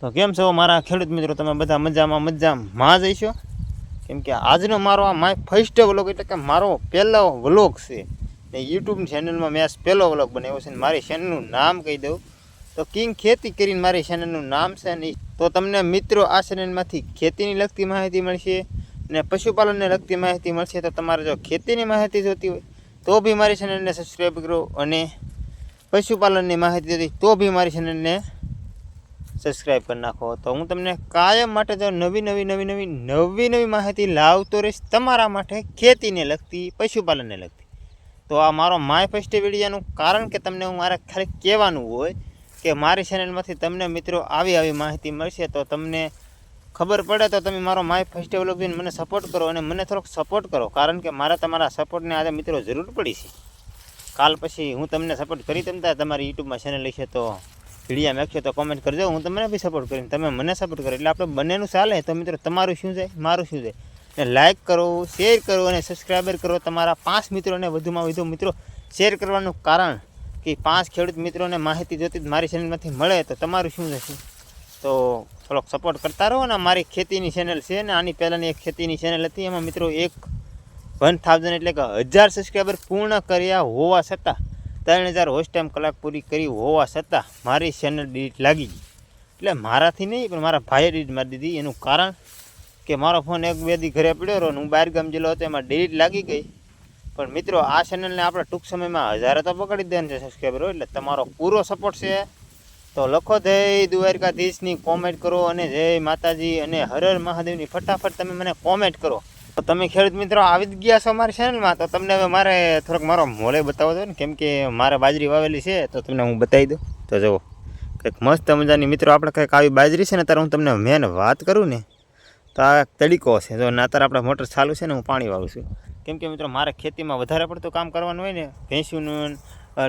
તો કેમ છો મારા ખેડૂત મિત્રો? તમે બધા મજામાં મજામાં જઈશો કેમ કે આજનો મારો આ માય ફર્સ્ટ વ્લોગ એટલે કે મારો પહેલો વ્લોગ છે. ને યુટ્યુબ ચેનલમાં મેં પહેલો વ્લોગ બનાવ્યો છે મારી ચેનલનું નામ કહી દઉં. તો કિંગ ખેતી કરીને મારી ચેનલનું નામ છે ને તો તમને મિત્રો આ ચેનલમાંથી ખેતીની લગતી માહિતી મળશે ને પશુપાલનને લગતી માહિતી મળશે. તો તમારે જો ખેતીની માહિતી જોતી હોય તો બી મારી ચેનલને સબસ્ક્રાઈબ કરો અને પશુપાલનની માહિતી જોતી તો બી મારી ચેનલને સબસ્ક્રાઈબ કરી નાખો. તો હું તમને કાયમ માટે તો નવી નવી નવી નવી નવી નવી માહિતી લાવતો રહીશ તમારા માટે ખેતીને લગતી, પશુપાલનને લગતી. તો આ મારો માય ફર્સ્ટ વિડીયાનું કારણ કે તમને હું મારે ખાલી કહેવાનું હોય કે મારી ચેનલમાંથી તમને મિત્રો આવી આવી માહિતી મળશે તો તમને ખબર પડે તો તમે મારો માય ફર્સ્ટ વ્લોગ મને સપોર્ટ કરો અને મને થોડોક સપોર્ટ કરો, કારણ કે મારે તમારા સપોર્ટને આજે મિત્રો જરૂર પડી છે. કાલ પછી હું તમને સપોર્ટ કરી તમતા તમારી યુટ્યુબમાં ચેનલ છે તો વિડીયા મેકશો તો કોમેન્ટ કરજો. હું તમને બી સપોર્ટ કરીને તમે મને સપોર્ટ કરો. એટલે આપણે બંનેનું ચાલે. તો મિત્રો, તમારું શું છે? મારું શું છે? ને લાઇક કરો શેર કરો અને સબસ્ક્રાઈબર કરો તમારા પાંચ મિત્રોને વધુમાં વધુ. મિત્રો શેર કરવાનું કારણ કે પાંચ ખેડૂત મિત્રોને માહિતી જોતી મારી ચેનલમાંથી મળે તો તમારું શું થશે? તો થોડોક સપોર્ટ કરતા રહો ને. મારી ખેતીની ચેનલ છે ને. આની પહેલાંની એક ખેતીની ચેનલ હતી. એમાં મિત્રો એક વન થાઉઝન્ડ એટલે કે હજાર સબસ્ક્રાઈબર પૂર્ણ કર્યા હોવા છતાં ત્રણ હજાર હોસ્ટ ટાઈમ કલાક પૂરી કરી હોવા છતાં મારી ચેનલ ડિલીટ લાગી ગઈ. એટલે મારાથી નહીં, પણ મારા ભાઈએ ડિલીટ મારી દીધી. એનું કારણ કે મારો ફોન એક બે દી ઘરે પડ્યો રહ્યો હું બહાર ગામ જેલો હતો, એમાં ડિલીટ લાગી ગઈ. પણ મિત્રો, આ ચેનલને આપણે ટૂંક સમયમાં હજારે તો પકડી દેવાનું છે સબસ્ક્રાઈબરો એટલે તમારો પૂરો સપોર્ટ છે. તો લખો જય દ્વારકાધીશની કોમેન્ટ કરો અને જય માતાજી અને હર હર મહાદેવની ફટાફટ તમે મને કોમેન્ટ કરો. તો તમે ખેડૂત મિત્રો આવી જ ગયા છો મારી ચેનલમાં તો તમને હવે મારે થોડોક મારો મોલે બતાવો દો ને? કેમ કે મારે બાજરી વાવેલી છે, તો તમને હું બતાવી દઉં. તો જુઓ, કંઈક મસ્ત મજાની મિત્રો આપણે કંઈક આવી બાજરી છે ને, ત્યારે હું તમને મેન વાત કરું ને, તો આ તડીકો છે. જો ને અત્યારે આપણે મોટર ચાલુ છે ને, હું પાણી વાવું છું. કેમ કે મિત્રો મારે ખેતીમાં વધારે પડતું કામ કરવાનું હોય ને ભેંસીનું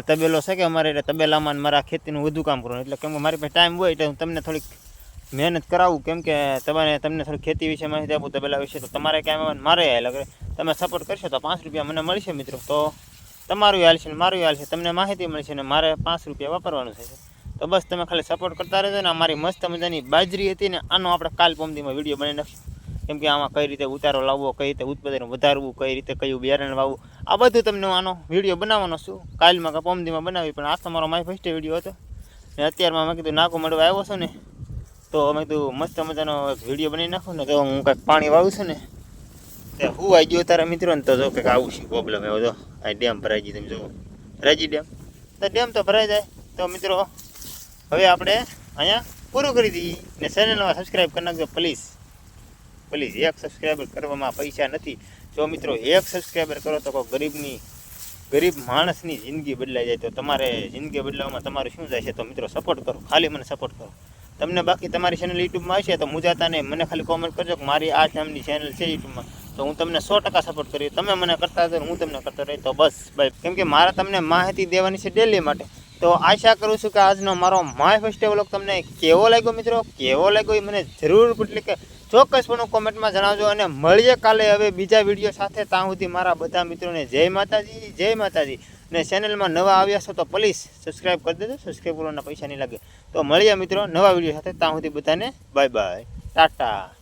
તબેલો છે કે અમારે એટલે તબેલામાં મારા ખેતીનું વધુ કામ કરવાનું. એટલે કેમ કે મારી પાસે ટાઈમ હોય એટલે હું તમને થોડીક મહેનત કરાવું, કેમ કે તમારે તમને થોડી ખેતી વિશે માહિતી આપું તબેલા વિશે તો તમારે કાંઈ મારે હાલ, અગર તમે સપોર્ટ કરશો તો પાંચ રૂપિયા મને મળશે મિત્રો. તો તમારું હાલશે ને મારું હાલશે તમને માહિતી મળશે ને મારે પાંચ રૂપિયા વાપરવાનું થશે. તો બસ તમે ખાલી સપોર્ટ કરતા રહેજો ને અમારી મસ્ત મજાની બાજરી હતી ને, આનો આપણે કાલ પમદીમાં વીડિયો બનાવી નાખશું. કેમ કે આમાં કઈ રીતે ઉતારો લાવવો, કઈ રીતે ઉત્પાદન વધારવું, કઈ રીતે કયું બિયારણ વાવવું, આ બધું તમને આનો વીડિયો બનાવવાનો છું. કાલમાં કે પમદીમાં બનાવી, પણ આ તમારો માય ફર્સ્ટ વીડિયો હતો. ને અત્યારમાં મેં કીધું નાકો મળવા આવ્યો છું ને તો અમે કીધું મસ્ત મજાનો વીડિયો બનાવી નાખું ને તો હું કાંઈક પાણી વાવું છું ને, તે હું આવી ગયો તારા મિત્રો ને તો જો કંઈક આવું છે પ્રોબ્લેમ એવો, જો. આ ડેમ ભરાઈ ગઈ તમે જુઓ. રાજી ડેમ? તો ડેમ તો ભરાઈ જાય. તો મિત્રો, હવે આપણે અહીંયા પૂરું કરી દઈએ. ને ચેનલમાં સબસ્ક્રાઈબ કરી નાખજો પ્લીઝ પ્લીઝ એક સબસ્ક્રાઈબર કરવામાં પૈસા નથી. જો મિત્રો, એક સબસ્ક્રાઈબર કરો તો કોઈ ગરીબની, ગરીબ માણસની જિંદગી બદલાઈ જાય. તો તમારે જિંદગી બદલાવવામાં તમારું શું જાય છે? તો મિત્રો સપોર્ટ કરો. ખાલી મને સપોર્ટ કરો. તમને બાકી તમારી ચેનલ યુટ્યુબમાં આવશે તો મુજાતા નહીં મને ખાલી કોમેન્ટ કરજો કે મારી આ નામની ચેનલ છે યુટ્યુબમાં. તો હું તમને સો ટકા સપોર્ટ કરી તમે મને કરતા હતો હું તમને કરતો રહી તો બસ ભાઈ કેમ કે મારે તમને માહિતી દેવાની છે ડેલી માટે. તો આશા કરું છું કે આજનો મારો માય ફેસ્ટિવલ તમને કેવો લાગ્યો મિત્રો? કેવો લાગ્યો એ મને જરૂર એટલે કે ચોક્કસપણે કોમેન્ટમાં જણાવજો અને મળીએ કાલે હવે બીજા વીડિયો સાથે ત્યાં સુધી મારા બધા મિત્રોને જય માતાજી જય માતાજી. અને ચેનલમાં નવા આવ્યા છો તો પ્લીઝ સબસ્ક્રાઈબ કરી દેજો સબસ્ક્રાઈબ કરવાના પૈસા નહીં લાગે. તો મળીએ મિત્રો નવા વીડિયો સાથે ત્યાં સુધી બધાને બાય બાય ટાટા.